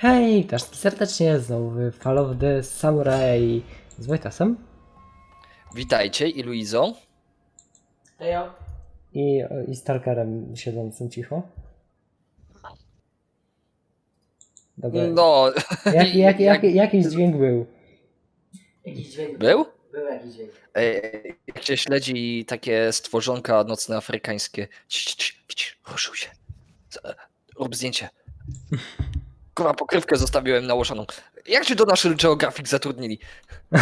Hej, witam serdecznie znowu w Fall of the Samurai z Wojtasem Witajcie i Luizo. Hejo. i, i Stalkerem siedzącym cicho. Dobra, No, jak, jak, jak, jakiś dźwięk był. Jakiś dźwięk. był? Był jakiś dźwięk. E, Jak się śledzi takie stworzonka nocne afrykańskie. Ruszył się. Z- e, Rób zdjęcie. Kurwa, pokrywkę zostawiłem nałożoną. Jak cię do National Geographic zatrudnili?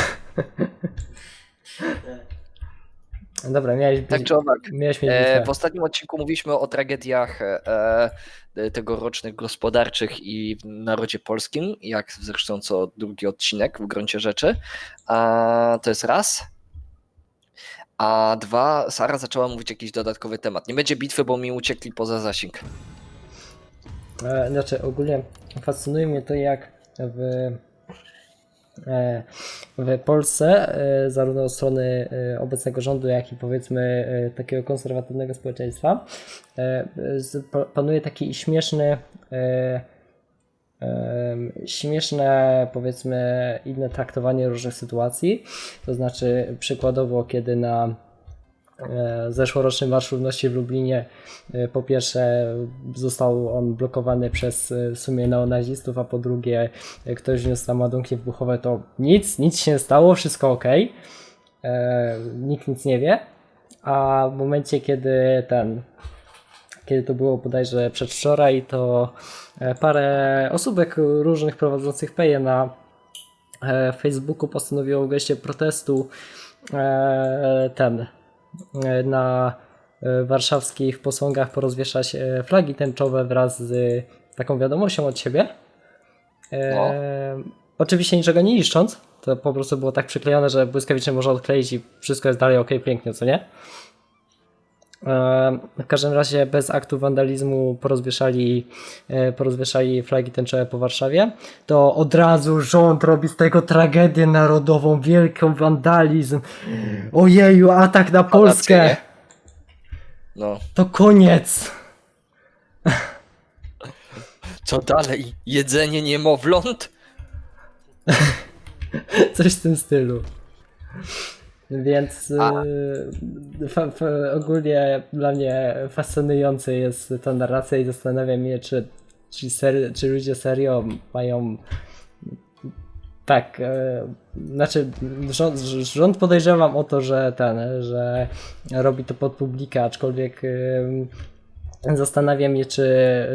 Dobra, miałeś być, Tak czy owak. miałeś mieć E, w ostatnim odcinku mówiliśmy o tragediach e, e, tegorocznych gospodarczych i w narodzie polskim, jak zresztą co drugi odcinek w gruncie rzeczy. A, to jest raz. A dwa, Sara zaczęła mówić jakiś dodatkowy temat. Nie będzie bitwy, bo mi uciekli poza zasięg. E, Znaczy, ogólnie fascynuje mnie to, jak w, e, w Polsce, e, zarówno od strony obecnego rządu, jak i powiedzmy takiego konserwatywnego społeczeństwa, panuje taki śmieszny, śmieszne, powiedzmy, inne traktowanie różnych sytuacji. To znaczy, przykładowo, kiedy na e, zeszłorocznym Marsz Równości w Lublinie e, po pierwsze został on blokowany przez e, w sumie neonazistów, a po drugie ktoś wniósł tam ładunki wybuchowe, to nic, nic się nie stało, wszystko ok. Nikt nic nie wie. A w momencie, kiedy ten, kiedy to było bodajże przedwczoraj, to parę osóbek różnych prowadzących peje na Facebooku postanowiło w geście protestu ten na e, warszawskich posągach porozwieszać e, flagi tęczowe wraz z taką wiadomością od siebie. E, Oczywiście niczego nie niszcząc, to po prostu było tak przyklejone, że błyskawicznie można odkleić i wszystko jest dalej ok, pięknie, co nie? E, W każdym razie bez aktu wandalizmu porozwieszali, e, porozwieszali flagi tęczowe po Warszawie. To od razu rząd robi z tego tragedię narodową, wielką wandalizm. Ojeju, atak na Polskę! No, To koniec! co dalej? Jedzenie niemowląt? Coś w tym stylu. Więc A. y, ogólnie dla mnie fascynująca jest ta narracja i zastanawiam się, czy, czy, ser, czy ludzie serio mają tak, e, znaczy rząd, rząd podejrzewam o to, że ten, że robi to pod publikę, aczkolwiek em, Zastanawiam się, czy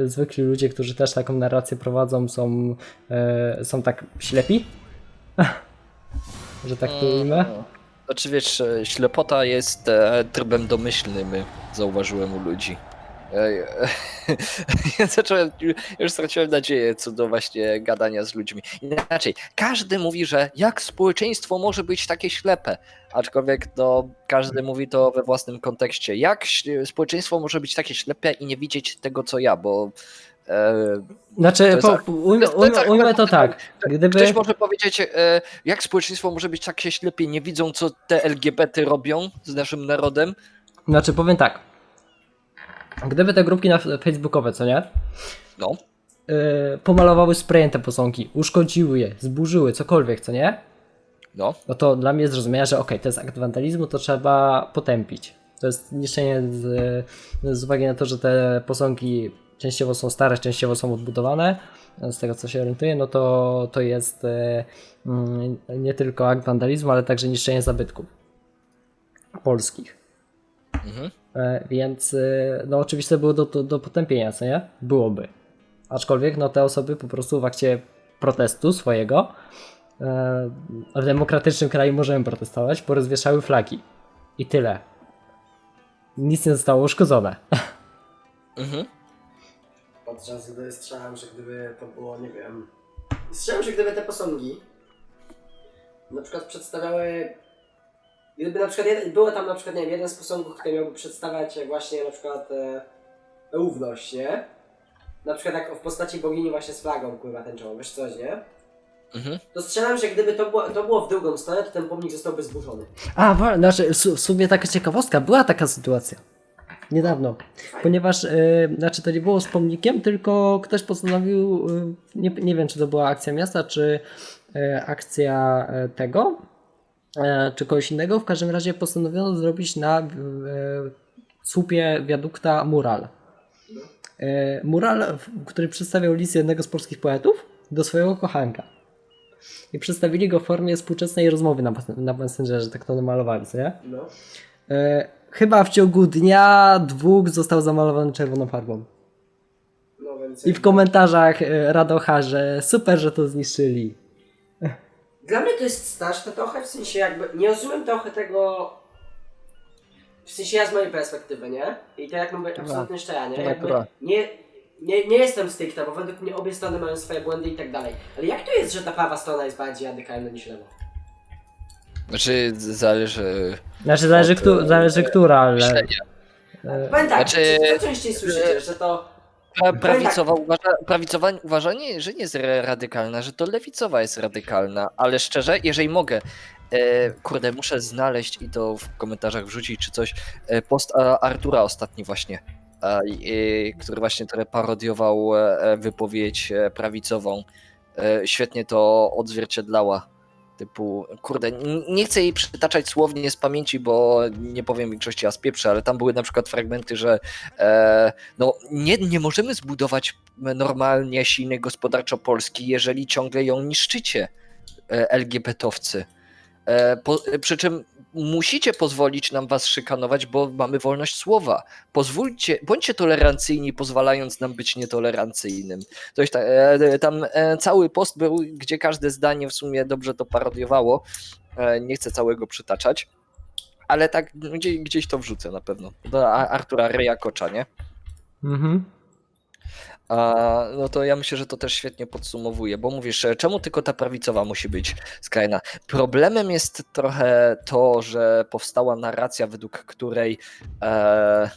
zwykli ludzie, którzy też taką narrację prowadzą, są, e, są tak ślepi? Że tak to ujmę? Znaczy wiesz, e, ślepota jest e, trybem domyślnym, zauważyłem u ludzi. E, Ja zacząłem, już straciłem nadzieję co do właśnie gadania z ludźmi. Inaczej, każdy mówi, że jak społeczeństwo może być takie ślepe, aczkolwiek no, każdy mówi to we własnym kontekście. Jak społeczeństwo może być takie ślepe i nie widzieć tego, co ja, bo Znaczy, po, ar- ujmę, to jest ujmę, ujmę to argument, tak. Gdyby, Ktoś może powiedzieć, e, jak społeczeństwo może być takie ślepie, nie widzą, co te LGBT robią z naszym narodem? znaczy powiem tak. Gdyby te grupki na facebookowe, co nie? No, Yy, pomalowały sprayem te posągi, uszkodziły je, zburzyły, cokolwiek, co nie? no. no to dla mnie jest zrozumiałe, że okej, to jest akt wandalizmu, to trzeba potępić. To jest niszczenie z, z uwagi na to, że te posągi częściowo są stare, częściowo są odbudowane, z tego co się orientuję, no to, to jest e, mm, nie tylko akt wandalizmu, ale także niszczenie zabytków polskich. Mhm. E, Więc e, no oczywiście było do, do, do potępienia, co nie? Byłoby. Aczkolwiek no te osoby po prostu w akcie protestu swojego w demokratycznym kraju możemy protestować, porozwieszały flagi. I tyle. Nic nie zostało uszkodzone. Mhm. Podczas gdy strzelam, że gdyby to było, nie wiem. Strzelam, że gdyby te posągi na przykład przedstawiały. Gdyby na przykład jeden, było tam na przykład, nie wiem, jeden z posągów, który miałby przedstawiać jak właśnie na przykład e, równość, nie? Na przykład jak w postaci bogini właśnie z flagą pływa tęczą, wiesz coś, nie? Mhm. To strzelam, że gdyby to było, to było w drugą stronę, to ten pomnik zostałby zburzony. A, wa- znaczy su- w sumie taka ciekawostka, była taka sytuacja. Niedawno. Ponieważ, y, znaczy to nie było z pomnikiem, tylko ktoś postanowił, y, nie, nie wiem czy to była akcja miasta, czy y, akcja tego, czy kogoś innego, w każdym razie postanowiono zrobić na słupie wiadukta mural. Mural, który przedstawiał list jednego z polskich poetów do swojego kochanka. I przedstawili go w formie współczesnej rozmowy na, na Messengerze, tak to namalowali, nie? No. Chyba w ciągu dnia, dwóch został zamalowany czerwoną farbą. No więc. I w komentarzach e, Radocha, że super, że to zniszczyli. Dla mnie to jest straszne trochę, w sensie jakby nie rozumiem trochę tego. W sensie ja z mojej perspektywy, nie? I to jak mówię absolutnie szczerze, nie? Jakby nie, nie, nie jestem stricte, bo według mnie obie strony mają swoje błędy i tak dalej. Ale jak to jest, że ta prawa strona jest bardziej radykalna niż lewa? Znaczy, zależy. Znaczy zależy, Od, kto, e, zależy która, ale... myślenia. E, Powiem tak, Znaczy- co, co częściej słyszycie, że to... Pra, prawicowa, uważa, prawicowa uważa nie, że nie jest radykalna, że to lewicowa jest radykalna, ale szczerze, jeżeli mogę, e, kurde, muszę znaleźć i to w komentarzach wrzucić czy coś, e, post a, Artura ostatni właśnie, e, i- który właśnie trochę parodiował e, wypowiedź e, prawicową. E, świetnie to odzwierciedlała. Typu, kurde, nie chcę jej przytaczać słownie z pamięci, bo nie powiem większości, a ale tam były na przykład fragmenty, że e, no, nie, nie możemy zbudować normalnie silnej gospodarczo Polski, jeżeli ciągle ją niszczycie, e, LGBT-owcy. E, po, przy czym musicie pozwolić nam was szykanować, bo mamy wolność słowa. Pozwólcie, bądźcie tolerancyjni, pozwalając nam być nietolerancyjnym. Coś ta, e, tam e, cały post był, gdzie każde zdanie w sumie dobrze to parodiowało. Nie chcę całego przytaczać. Ale tak gdzieś, gdzieś to wrzucę na pewno. Do Artura Ryakocza, nie? Mhm. A, no to ja myślę, że to też świetnie podsumowuje, bo mówisz, e, czemu tylko ta prawicowa musi być skrajna? Problemem jest trochę to, że powstała narracja, według której e,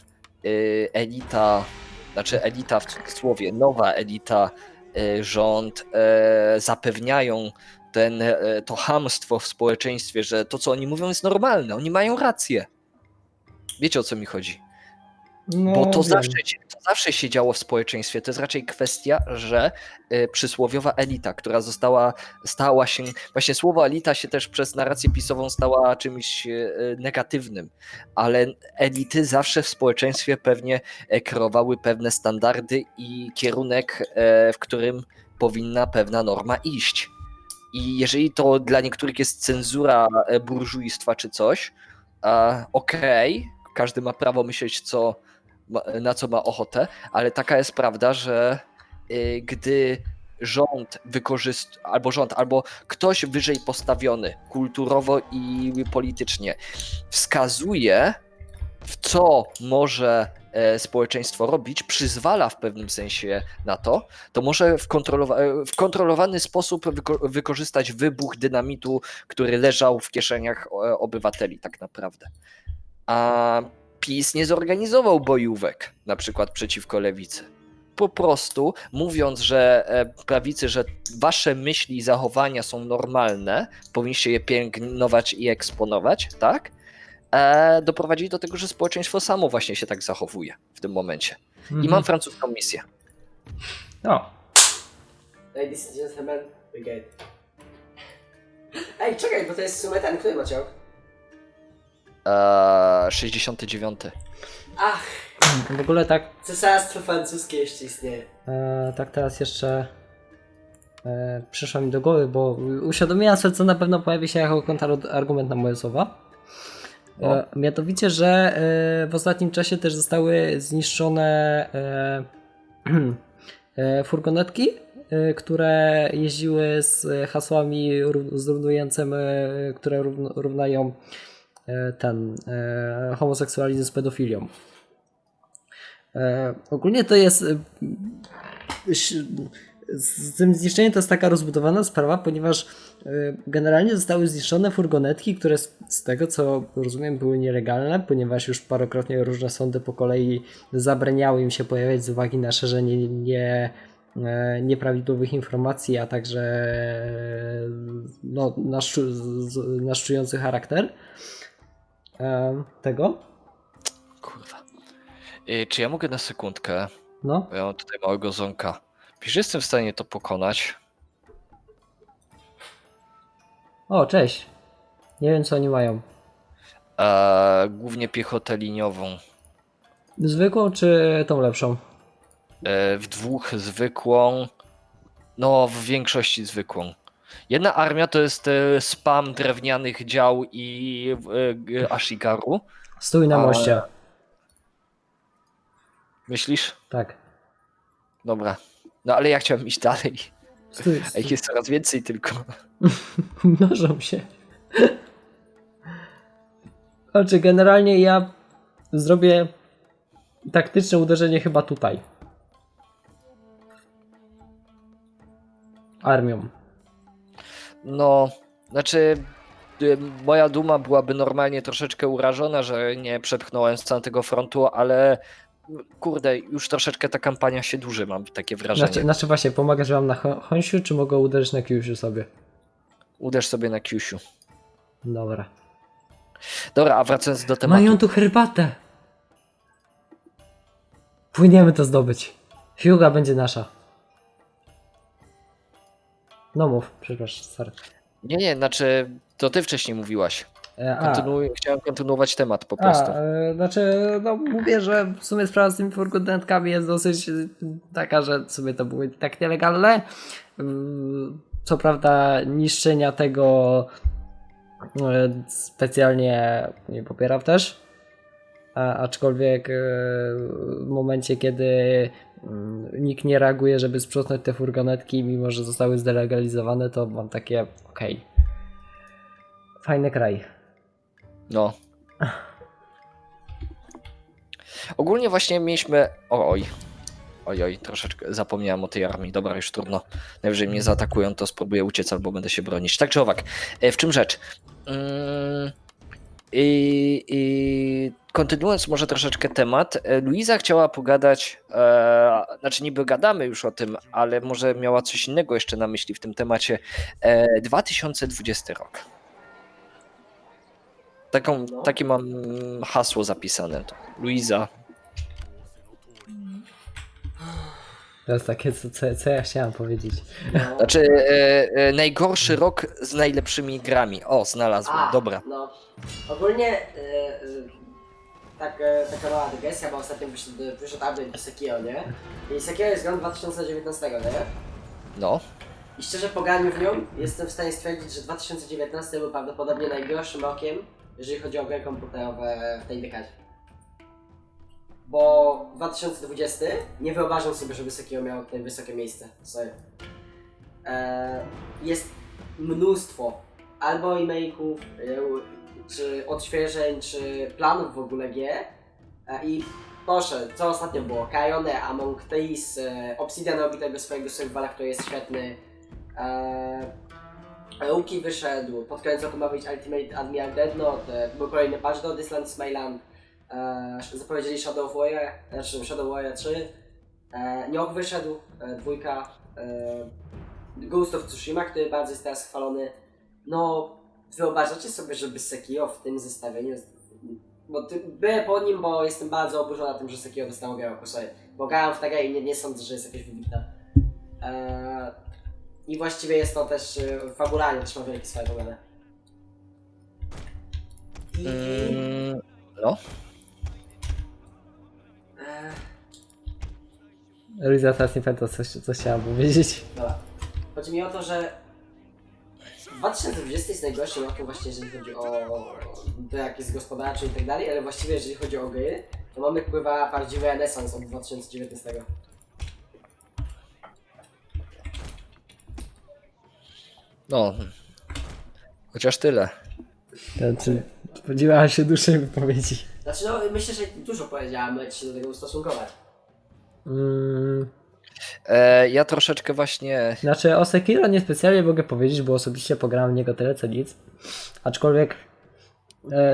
y, elita, znaczy elita w cudzysłowie, nowa elita, y, rząd e, zapewniają ten, e, to hamstwo w społeczeństwie, że to, co oni mówią, jest normalne. Oni mają rację. Wiecie o co mi chodzi? No, Bo to wiem. zawsze, się- to zawsze się działo w społeczeństwie. To jest raczej kwestia, że y, przysłowiowa elita, która została, stała się, właśnie słowo elita się też przez narrację pisową stała czymś y, negatywnym, ale elity zawsze w społeczeństwie pewnie e, kreowały pewne standardy i kierunek, e, w którym powinna pewna norma iść. I jeżeli to dla niektórych jest cenzura e, burżujstwa czy coś, okej, każdy ma prawo myśleć, co, na co ma ochotę, ale taka jest prawda, że y, gdy rząd wykorzystuje, albo rząd, albo ktoś wyżej postawiony kulturowo i politycznie wskazuje, w co może e, społeczeństwo robić, przyzwala w pewnym sensie na to, to może w, kontrolowa- w kontrolowany sposób wyko- wykorzystać wybuch dynamitu, który leżał w kieszeniach e, obywateli tak naprawdę. A PiS nie zorganizował bojówek, na przykład przeciwko lewicy. Po prostu mówiąc, że e, prawicy, że wasze myśli i zachowania są normalne, powinniście je pielęgnować i eksponować, tak? E, doprowadzili do tego, że społeczeństwo samo właśnie się tak zachowuje w tym momencie. I Mhm. mam francuską misję. O, Ladies and gentlemen, we get. Ej, czekaj, bo to jest w sumie ten, który macie rok? E, 69. Ach, w ogóle tak cesarstwo francuskie jeszcze istnieje. E, tak teraz jeszcze e, przyszło mi do głowy, bo uświadomiłem sobie, co na pewno pojawi się jako kontrargument na moje słowa. E, mianowicie, że e, w ostatnim czasie też zostały zniszczone e, e, furgonetki, e, które jeździły z hasłami ró- zrównującym, e, które równo, równają e, ten e, homoseksualizm z pedofilią. E, ogólnie to jest. e, Z tym zniszczeniem to jest taka rozbudowana sprawa, ponieważ e, generalnie zostały zniszczone furgonetki, które z, tego co rozumiem były nielegalne, ponieważ już parokrotnie różne sądy po kolei zabraniały im się pojawiać z uwagi na szerzenie nie, e, nieprawidłowych informacji, a także e, no, naszczu, z- naszczujący charakter e, tego. Kurwa. Y, Czy ja mogę na sekundkę? No, Bo ja mam tutaj małego zonka. Wiesz, jestem w stanie to pokonać. o, cześć. Nie wiem, co oni mają. E, głównie piechotę liniową. Zwykłą czy tą lepszą? E, w dwóch zwykłą. No, w większości zwykłą. Jedna armia to jest e, spam drewnianych dział i e, Ashigaru. Stój na moście. Myślisz? Tak. Dobra. No ale ja chciałem iść dalej. Stój, A stój. ich jest coraz więcej tylko. Mnożą się. Znaczy, generalnie ja zrobię taktyczne uderzenie chyba tutaj. Armią. No, znaczy y, moja duma byłaby normalnie troszeczkę urażona, że nie przepchnąłem z całego frontu, ale kurde, już troszeczkę ta kampania się dłuży, mam takie wrażenie. Znaczy, znaczy właśnie, pomagasz wam na Hon- Honsiu, czy mogę uderzyć na Kyushu sobie? Uderz sobie na Kyushu. Dobra. Dobra, a wracając do tematu. Mają tu herbatę! Płyniemy to zdobyć. Hyuga będzie nasza. No mów, przepraszam, sorry. Nie, nie, znaczy to ty wcześniej mówiłaś. E, Kontynuuj, chciałem kontynuować temat po prostu. A, e, znaczy, no mówię, że w sumie sprawa z tymi furgonetkami jest dosyć e, taka, że sobie to były tak nielegalne. Mm, Co prawda niszczenia tego e, specjalnie nie popieram też. A, aczkolwiek e, w momencie, kiedy nikt nie reaguje, żeby sprzątnąć te furgonetki, mimo że zostały zdelegalizowane, to mam takie okej. Fajny kraj. No. Ogólnie właśnie mieliśmy. O, oj. Oj, oj, troszeczkę zapomniałem o tej armii. Dobra, już trudno. Najwyżej mnie zaatakują, to spróbuję uciec albo będę się bronić. Tak czy owak, e, w czym rzecz? Mm, I, i kontynuując może troszeczkę temat, e, Luiza chciała pogadać, e, znaczy niby gadamy już o tym, ale może miała coś innego jeszcze na myśli w tym temacie. E, 2020 rok. Taką, No. Takie mam hasło zapisane. Luiza. To jest takie, co, co, co ja chciałem powiedzieć. No. Znaczy, e, e, najgorszy rok z najlepszymi grami. O, znalazłem, A, dobra. No. Ogólnie e, e, tak, e, taka mała dygresja, bo ostatnio wyszedł, wyszedł update do Sekiro, nie? I Sekiro jest gram 2019, nie? No. I szczerze po graniu w nią jestem w stanie stwierdzić, że 2019 był prawdopodobnie najgorszym rokiem, jeżeli chodzi o gry komputerowe w tej dekadzie. Bo 2020 nie wyobrażam sobie, żeby Sekiro miało tutaj wysokie miejsce. Sorry. Eee, jest mnóstwo albo remake'ów, e, czy odświeżeń, czy planów w ogóle G. E, I proszę, co ostatnio było? Kajone, Among Thieves, e, Obsidian robi tego swojego survivala, który jest świetny. Ruki wyszedł, pod koniec roku ma być Ultimate Admiral Dreadnought, e, był kolejny patch do Disland Smiland, e, zapowiedzieli Shadow of Warrior, znaczy Shadow Warrior 3, e, wyszedł, e, dwójka, e, Ghost of Tsushima, który bardzo jest teraz chwalony. No, wyobrażacie sobie, żeby Sekiro w tym zestawieniu, bo ty, byłem po nim, bo jestem bardzo oburzona tym, że Sekiro dostało białe kursy, bo grałem w tę i nie, nie sądzę, że jest jakaś wybitna. Eee, I właściwie jest to też e, fabularnie też ma wielkie swoje domeny. I... Mm, no. Eee, Luisa teraz nie pamiętam, coś, coś chciałam powiedzieć. Dobra. Chodzi mi o to, że 2020 jest najgorszym rokiem właśnie jeżeli chodzi o to jak jest gospodarczy i tak dalej, ale właściwie jeżeli chodzi o gry, to mamy pływa prawdziwy renesans od 2019. No. Chociaż tyle. Znaczy, spodziewałem się dłuższej wypowiedzi. Znaczy no myślę, że dużo powiedziałem, ale się do tego ustosunkować. Mm, E, ja troszeczkę właśnie. znaczy, o Sekiro niespecjalnie mogę powiedzieć, bo osobiście pograłem w niego tyle co nic. Aczkolwiek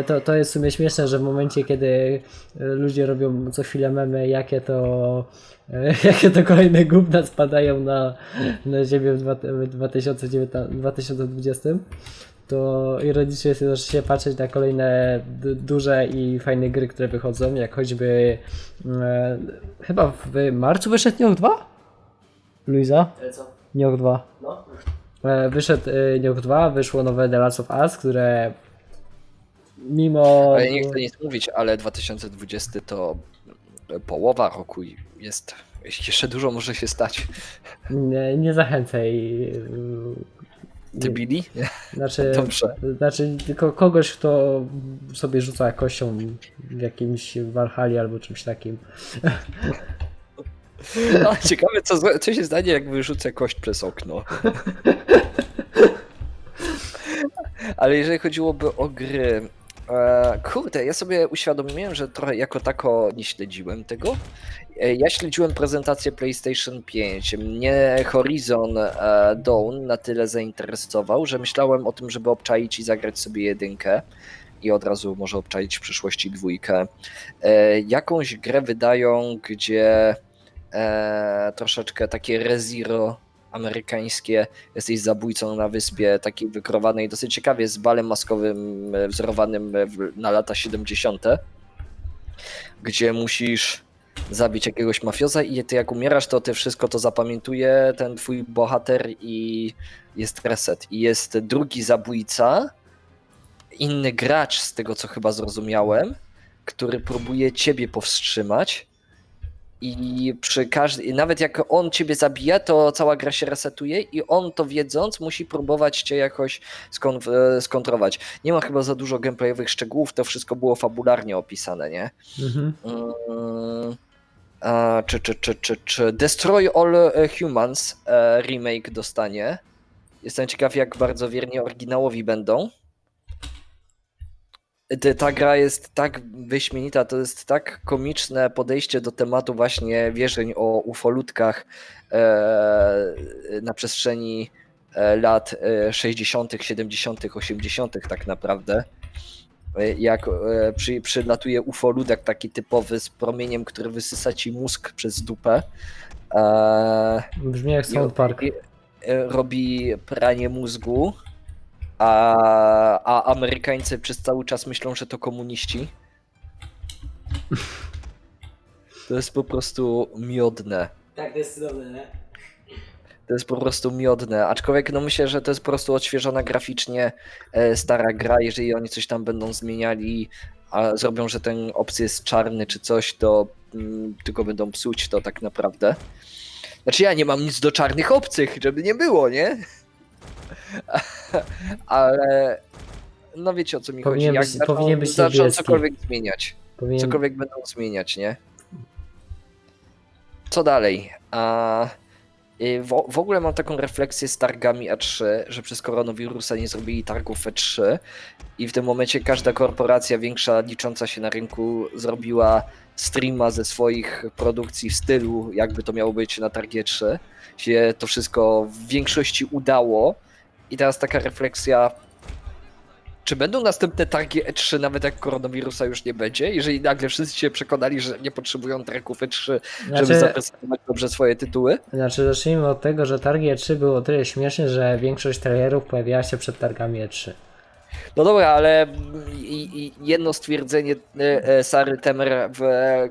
To, to jest w sumie śmieszne, że w momencie, kiedy e, ludzie robią co chwilę memy, jakie to, e, jakie to kolejne gówna spadają na, na ziemię w dwa- w 2019 2020, to ironicznie jest też się patrzeć na kolejne duże i fajne gry, które wychodzą, jak choćby e, chyba w marcu wyszedł Nioh 2? Luiza? Ale co? Nioh 2. No? E, Wyszedł e, Nioh 2, wyszło nowe The Last of Us, które mimo... Ale nie chcę nic mówić, ale 2020 to połowa roku i jest. Jeszcze dużo może się stać. Nie, nie zachęcaj. Ty Billy? Znaczy, Dobrze. znaczy tylko kogoś, kto sobie rzuca kością w jakimś Valhalla albo czymś takim. No, ciekawe, co, co się stanie, jak wyrzucę kość przez okno. Ale jeżeli chodziłoby o gry. E, kurde, ja sobie uświadomiłem, że trochę jako tako nie śledziłem tego. E, ja śledziłem prezentację PlayStation 5. Mnie Horizon e, Dawn na tyle zainteresował, że myślałem o tym, żeby obczaić i zagrać sobie jedynkę. I od razu może obczaić w przyszłości dwójkę. Jakąś grę wydają, gdzie troszeczkę takie reziro amerykańskie. Jesteś zabójcą na wyspie takiej wykrowanej dosyć ciekawie z balem maskowym e, wzorowanym w, na lata 70., gdzie musisz zabić jakiegoś mafioza i ty jak umierasz, to ty wszystko to zapamiętuje ten twój bohater i jest reset. I jest drugi zabójca, inny gracz z tego co chyba zrozumiałem, który próbuje ciebie powstrzymać i przy każdej, nawet jak on ciebie zabija, to cała gra się resetuje i on to wiedząc musi próbować cię jakoś e, skontrować. Nie ma chyba za dużo gameplayowych szczegółów, to wszystko było fabularnie opisane, nie? Mhm. Mm, a, czy, czy, czy, czy, czy Destroy All Humans e, remake dostanie? Jestem ciekaw, jak bardzo wiernie oryginałowi będą. Ta gra jest tak wyśmienita, to jest tak komiczne podejście do tematu właśnie wierzeń o ufolutkach e, na przestrzeni e, lat e, 60., 70., 80. tak naprawdę. E, Jak przy, przylatuje ufoludek taki typowy z promieniem, który wysysa ci mózg przez dupę. Brzmi jak i South Park. Robi pranie mózgu, a, a Amerykańcy przez cały czas myślą, że to komuniści. To jest po prostu miodne. Tak, to jest cudowne, nie? To jest po prostu miodne. Aczkolwiek no myślę, że to jest po prostu odświeżona graficznie e, stara gra. Jeżeli oni coś tam będą zmieniali, a zrobią, że ten opcja jest czarny czy coś, to mm, tylko będą psuć to tak naprawdę. Znaczy ja nie mam nic do czarnych obcych, żeby nie było, nie? Ale no wiecie o co mi Powinien chodzi. być- zaczną- powinien być zaczną niebieski. cokolwiek zmieniać Powinien... cokolwiek będą zmieniać, nie? Co dalej? A y, w, w ogóle mam taką refleksję z targami E3, że przez koronawirusa nie zrobili targów E3 i w tym momencie każda korporacja większa licząca się na rynku zrobiła streama ze swoich produkcji w stylu, jakby to miało być na targie 3. Się to wszystko w większości udało i teraz taka refleksja czy będą następne targi E3, nawet jak koronawirusa już nie będzie? Jeżeli nagle wszyscy się przekonali, że nie potrzebują targów E3, żeby Znaczy, zaprezentować dobrze swoje tytuły? znaczy, zacznijmy od tego, że targi E3 było o tyle śmieszne, że większość trailerów pojawiała się przed targami E E3. No dobra, ale jedno stwierdzenie e, e, Sary Temer w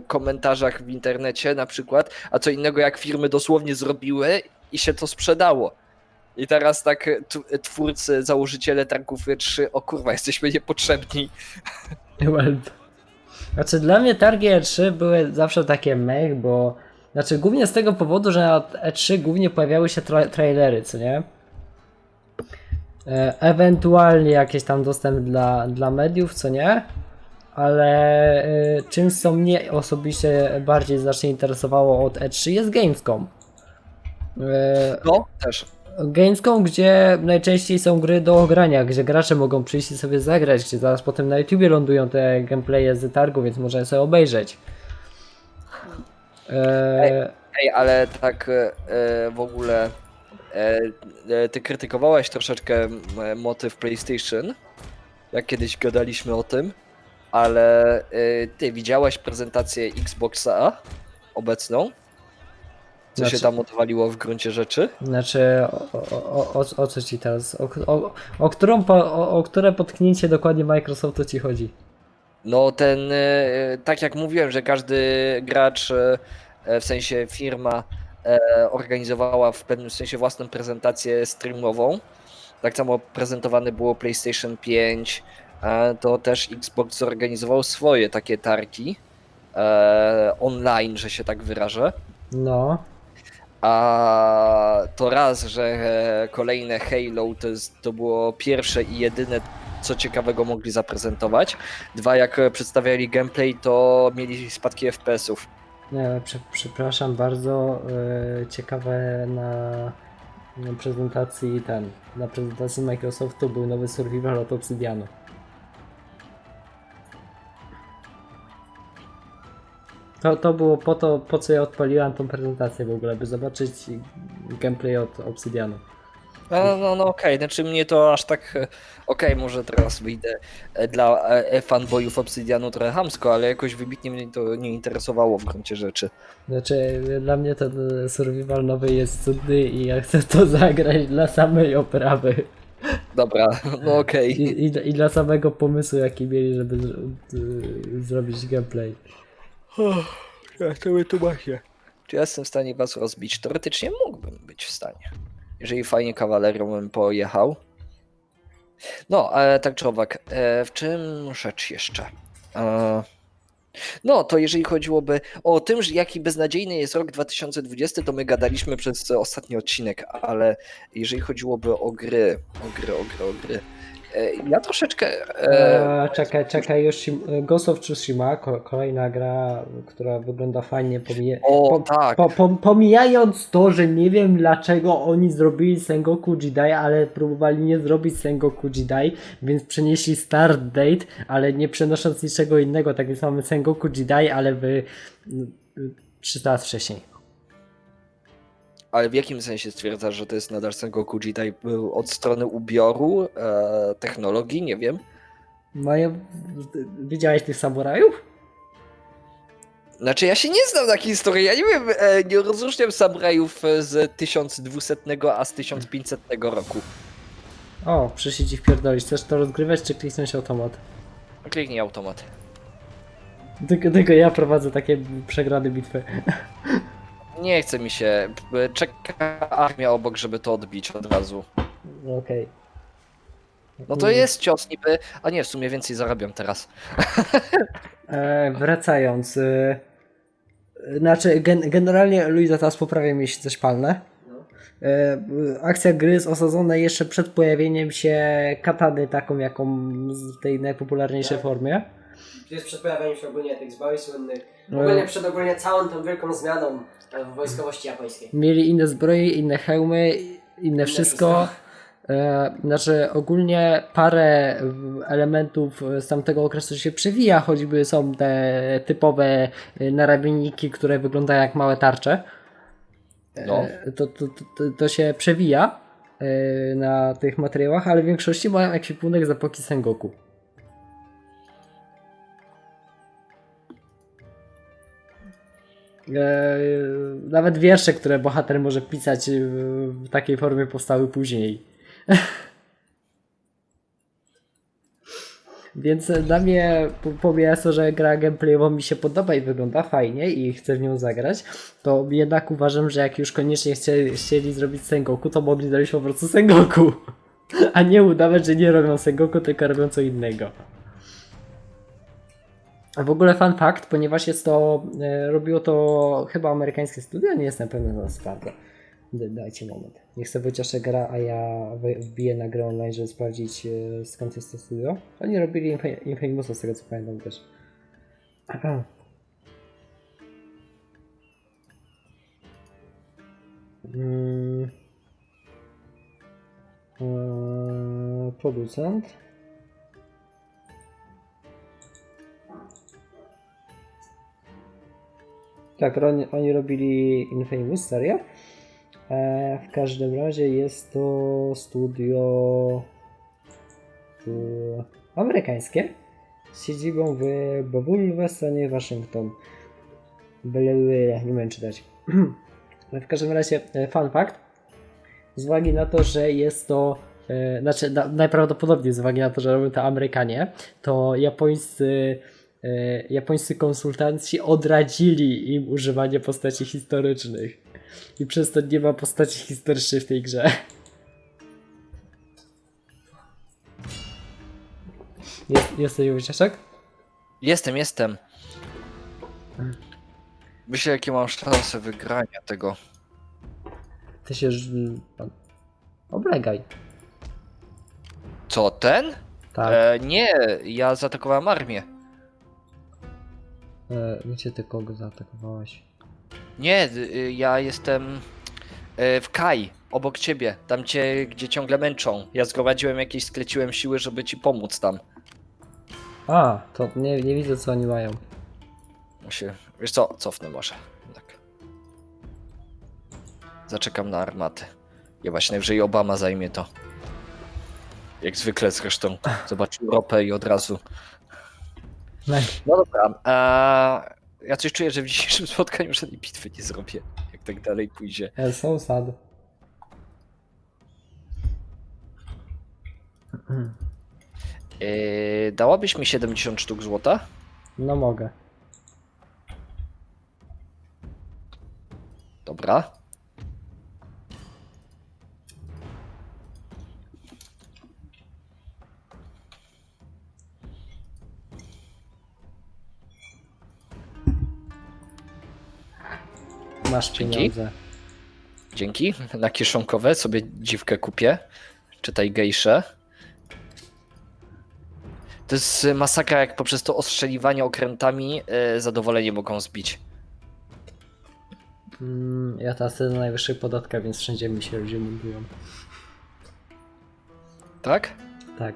komentarzach w internecie na przykład, a co innego jak firmy dosłownie zrobiły i się to sprzedało. I teraz tak twórcy, założyciele targów E3, o kurwa, jesteśmy niepotrzebni. Well. Znaczy dla mnie targi E3 były zawsze takie mech, bo znaczy głównie z tego powodu, że na E3 głównie pojawiały się tra trailery, co nie? E, ewentualnie jakiś tam dostęp dla, dla mediów, co nie? Ale e, czymś co mnie osobiście bardziej znacznie interesowało od E3 jest Gamescom. E, No, też. Gamescom, gdzie najczęściej są gry do ogrania, gdzie gracze mogą przyjść i sobie zagrać, gdzie zaraz potem na YouTubie lądują te gameplaye z targu, więc można je sobie obejrzeć. Eee, Ej, ale tak e, e, w ogóle e, ty krytykowałeś troszeczkę motyw PlayStation jak kiedyś gadaliśmy o tym, ale ty widziałaś prezentację Xboxa obecną? Co się Znaczy- tam odwaliło w gruncie rzeczy? Znaczy, o, o, o, o, co ci teraz? O, o, o, którą, o, o które potknięcie dokładnie Microsoftu ci chodzi? No ten, y, tak jak mówiłem, że każdy gracz, y, w sensie firma e, organizowała w pewnym sensie własną prezentację streamową. Tak samo prezentowane było PlayStation 5, e, to też Xbox zorganizował swoje takie targi e, online, że się tak wyrażę. No, A to raz, że e, kolejne Halo to, jest, to było pierwsze i jedyne, co ciekawego mogli zaprezentować. Dwa, jak przedstawiali gameplay, to mieli spadki FPS-ów. nie, prze, przepraszam bardzo, e, ciekawe na, na prezentacji ten, na prezentacji Microsoftu był nowy survival od Obsidianu. To, to było po to, po co ja odpaliłam tą prezentację w ogóle, by zobaczyć gameplay od Obsidianu. No, no, no okej, znaczy mnie to aż tak. e, Okej, może teraz wyjdę e, dla e, fanboyów Obsidianu trochę hamsko, ale jakoś wybitnie mnie to nie interesowało w gruncie rzeczy. Znaczy, dla mnie ten survival nowy jest cudny i ja chcę to zagrać dla samej oprawy. Dobra, no okej. I, i, I dla samego pomysłu, jaki mieli, żeby zro- y, zrobić gameplay. Ja to wytłumaczę. Czy ja jestem w stanie was rozbić? Teoretycznie mógłbym być w stanie. Jeżeli fajnie kawalerią bym pojechał. No, ale tak czy owak, e, w czym rzecz jeszcze? E, no, to jeżeli chodziłoby o tym, że jaki beznadziejny jest rok 2020, to my gadaliśmy przez ostatni odcinek, ale jeżeli chodziłoby o gry, o gry, o gry, o gry, ja troszeczkę... E, E, czekaj, czekaj, Ghost of Tsushima, ko- kolejna gra, która wygląda fajnie, pomije, o, po, tak. po, po, pomijając to, że nie wiem dlaczego oni zrobili Sengoku Jidai, ale próbowali nie zrobić Sengoku Jidai, więc przenieśli start date, ale nie przenosząc niczego innego, tak więc mamy Sengoku Jidai, ale w y, y, 300 lat wcześniej. Ale w jakim sensie stwierdzasz, że to jest nadal Sengoku Jidai był od strony ubioru, e, technologii, nie wiem. Mają... Widziałeś tych samurajów? Znaczy ja się nie znam na historii, ja nie wiem, e, nie rozróżniam samurajów e, z 1200 a z 1500 roku. O, przyszli ci wpierdolić. Chcesz to rozgrywać, czy kliknąć automat? Kliknij automat. Tylko, tylko ja prowadzę takie przegrane bitwy. Nie chce mi się, czeka armia obok, żeby to odbić od razu. Okej. No to jest cios niby, a nie, w sumie więcej zarabiam teraz. E, wracając. E, znaczy, gen, generalnie Luisa teraz poprawia mi się coś palne. E, e, akcja gry jest osadzona jeszcze przed pojawieniem się katany taką, jaką w tej najpopularniejszej Tak. formie. To jest przed pojawieniem się ogólnie tych zbroi słynnych. No. Ogólnie przed ogólnie całą tą wielką zmianą e, w wojskowości japońskiej. Mieli inne zbroje, inne hełmy, inne wszystko. E, znaczy ogólnie parę elementów z tamtego okresu się przewija, choćby są te typowe e, narabienniki, które wyglądają jak małe tarcze. No. E, To, to, to, to- to się przewija e, na tych materiałach, ale w większości mają ekwipunek z epoki Sengoku. Nawet wiersze, które bohater może pisać e, w takiej formie powstały później. Więc dla mnie, po- pomijając to, że gra gameplayowo mi się podoba i wygląda fajnie i chcę w nią zagrać, to jednak uważam, że jak już koniecznie chcieli, chcieli zrobić Sengoku, to mogli zrobić po prostu Sengoku. A nie udawać, że nie robią Sengoku, tylko robią co innego. A w ogóle fun fact, ponieważ jest to, e, robiło to chyba amerykańskie studio, nie jestem pewien, zaraz sprawdzę. D- Dajcie moment. Niech sobie wycieszę gra, a ja wbiję na grę online, żeby sprawdzić e, skąd jest to studio. Oni robili Infa- Infamousa z tego co pamiętam też. Mm. Eee, producent. Tak, oni, oni robili Infamous serię. E, w każdym razie jest to studio. e, amerykańskie z siedzibą w Bobulwe, stanie Waszyngton. Byle, nie wiem czytać. W każdym razie, e, fun fact, z uwagi na to, że jest to, e, znaczy na, najprawdopodobniej z uwagi na to, że robią to Amerykanie, to japońscy, japońscy konsultanci odradzili im używanie postaci historycznych. I przez to nie ma postaci historycznej w tej grze. Jest, jesteś Wojciaszek? Jestem, jestem. Myślę, jakie mam szanse wygrania tego. Ty się oblegaj. Co, ten? Tak. E, nie, ja zaatakowałem armię. E, gdzie ty kogo zaatakowałeś? Nie, y, ja jestem e, w Kai, obok ciebie, tam cię, gdzie ciągle męczą. Ja zgromadziłem jakieś, skleciłem siły, żeby ci pomóc tam. A, to nie, nie widzę co oni mają. Się, wiesz co, cofnę może. Tak. Zaczekam na armatę. Ja właśnie najwyżej Obama zajmie to. Jak zwykle zresztą. Zobaczył ropę i od razu. No, dobra. A ja coś czuję, że w dzisiejszym spotkaniu żadnej bitwy nie zrobię. Jak tak dalej pójdzie. e, są sad. Yy, dałabyś mi 70 sztuk złota? No mogę. Dobra. Masz Dzięki. pieniądze. Dzięki. Na kieszonkowe sobie dziwkę kupię. Czytaj gejsze. To jest masakra, jak poprzez to ostrzeliwanie okrętami yy, zadowolenie mogą zbić. Mm, ja teraz jestem na najwyższych podatkach, więc wszędzie mi się ludzie mundują. Tak? Tak.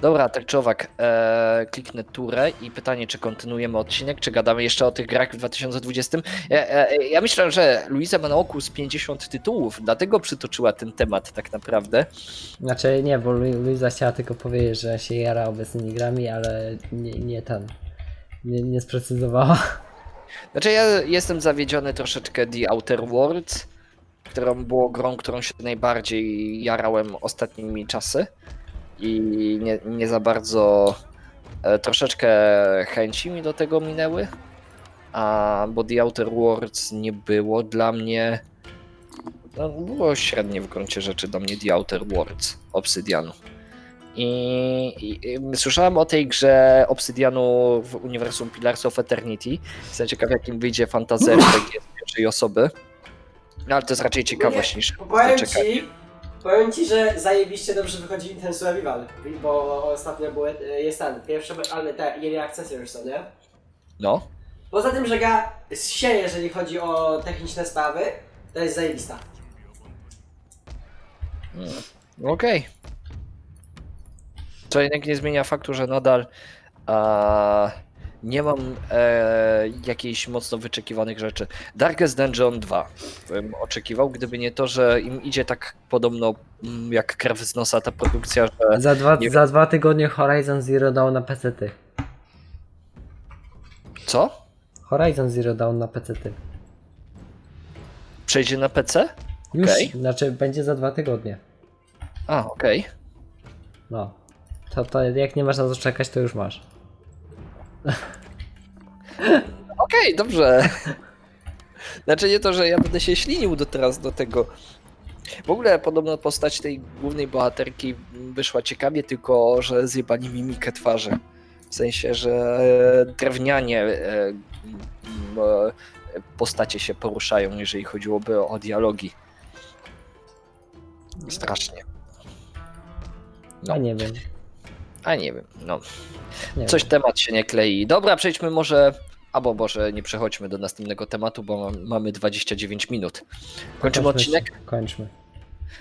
Dobra, tak czy owak, e, kliknę turę i pytanie, czy kontynuujemy odcinek, czy gadamy jeszcze o tych grach w 2020. Ja, e, ja myślę, że Luisa ma na oku z 50 tytułów, dlatego przytoczyła ten temat tak naprawdę. Znaczy nie, bo Lu- Luisa chciała tylko powiedzieć, że się jara obecnymi grami, ale nie, nie ten. Nie, nie sprecyzowała. Znaczy ja jestem zawiedziony troszeczkę The Outer Worlds, którą było grą, którą się najbardziej jarałem ostatnimi czasy i nie, nie za bardzo e, troszeczkę chęci mi do tego minęły, a bo The Outer Worlds nie było dla mnie no, było średnie w gruncie rzeczy dla mnie The Outer Worlds Obsydianu. I, i, i słyszałem o tej grze Obsydianu w uniwersum Pillars of Eternity. Jestem ciekaw, jakim wyjdzie fantazy RPG z pierwszej osoby. No ale to jest raczej ciekawość niż Powiem ci, powiem ci, że zajebiście dobrze wychodzi ten survival, bo ostatnio były, jest ten, pierwsze, ale te Early Accessy już są, nie? No. Poza tym, że gra się, jeżeli chodzi o techniczne sprawy, to jest zajebista. Mm, Okej. Co jednak nie zmienia faktu, że nadal a, nie mam e, jakichś mocno wyczekiwanych rzeczy. Darkest Dungeon 2 bym oczekiwał, gdyby nie to, że im idzie tak podobno mm, jak krew z nosa ta produkcja, że Za dwa, Nie- za dwa tygodnie Horizon Zero Dawn na PC-ty. co? Horizon Zero Dawn na PC-ty. Przejdzie na PC? Już, Okej. znaczy będzie za dwa tygodnie. A, okej. No. To, to jak nie masz na co czekać, to już masz. Okej, dobrze. Znaczy nie to, że ja będę się ślinił do teraz do tego. W ogóle podobno postać tej głównej bohaterki wyszła ciekawie, tylko że zjebali mimikę twarzy. W sensie, że drewnianie e, e, postacie się poruszają, jeżeli chodziłoby o dialogi. Strasznie. No. A nie wiem. A nie wiem, no. Nie Coś wiem. temat się nie klei. Dobra, przejdźmy może. Albo może nie przechodźmy do następnego tematu, bo mam, mamy 29 minut. Kończymy Kończmy- odcinek? Kończmy.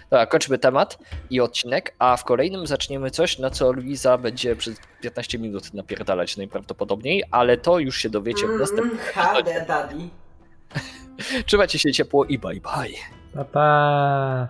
Dobra, kończymy temat i odcinek, a w kolejnym zaczniemy coś, na co Luiza będzie przez 15 minut napierdalać najprawdopodobniej, ale to już się dowiecie w następnym. Mm. Trzymajcie się ciepło i bye bye. Pa, pa.